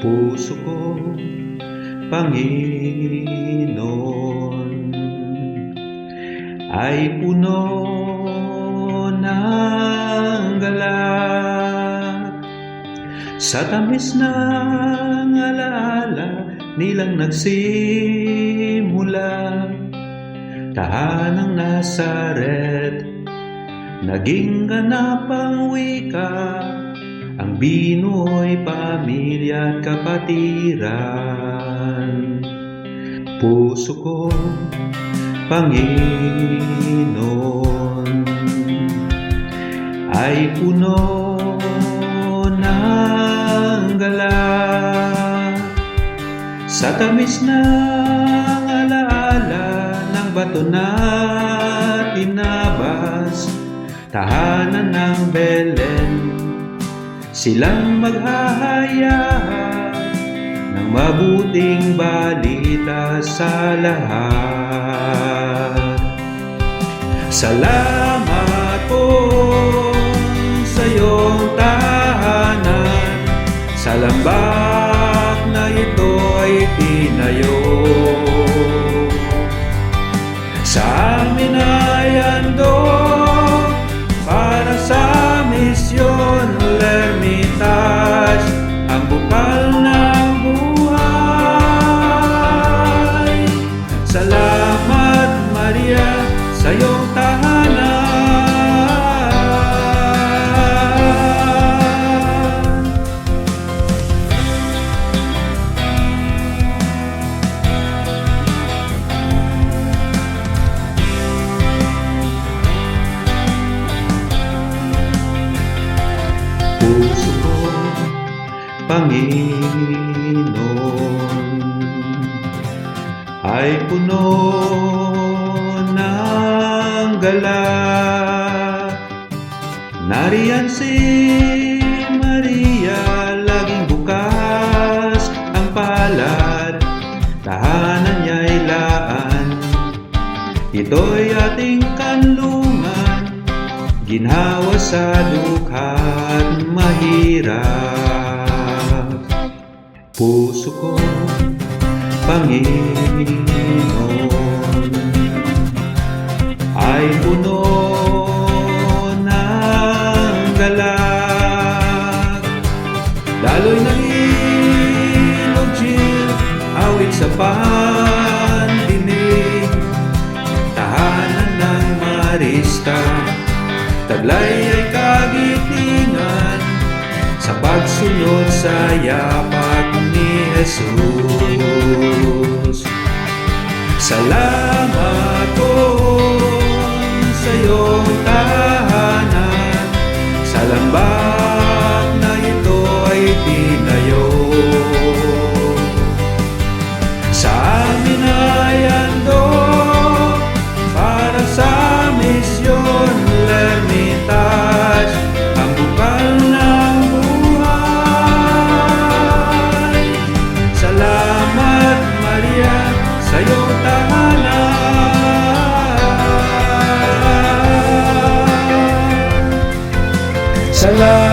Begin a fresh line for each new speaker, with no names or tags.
puso ko, Panginoon, ay puno ng galak sa tamis ng alaala nilang nagsimula. Tahanang Nazaret naging ganapang wika ang Binoy pamilya at kapatiran. Puso ko Panginoon ay puno ng galak sa tamis ng alaala ng bato na tinabas tahanan ng Belen silang maghahayag ng mabuting balita sa lahat. Salamat po sa iyong tahanan. Sa lambak Puso ko, Panginoon, ay puno ng galak. Nariyan si Maria, laging bukas ang palad, tahanan niya'y laan. Ito'y ating kanlungan, ginhawa sa dukha taglay ay kagitingan, sa pagsunod sa yapak ni Jesus. Salamat tahanan